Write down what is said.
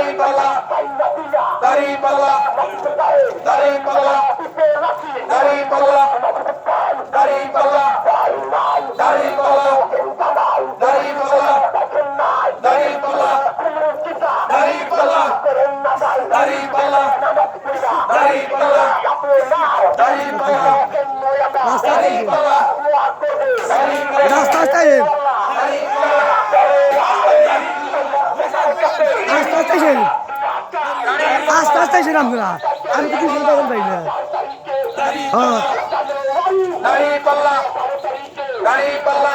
দাড়িপাল্লা দাড়িপাল্লা দাড়িপাল্লা দাড়িপাল্লা দাড়িপাল্লা দাড়িপাল্লা দাড়িপাল্লা দাড়িপাল্লা দাড়িপাল্লা দাড়িপাল্লা দাড়িপাল্লা দাড়িপাল্লা দাড়িপাল্লা রাস্তা আস্তে আস্তে আসেন আস্তে আস্তে আসেন আপনারা আমি তো কিছু তখন পাই না। হ্যাঁ। দাঁড়িয়ে পাল্লা। দাঁড়িয়ে পাল্লা।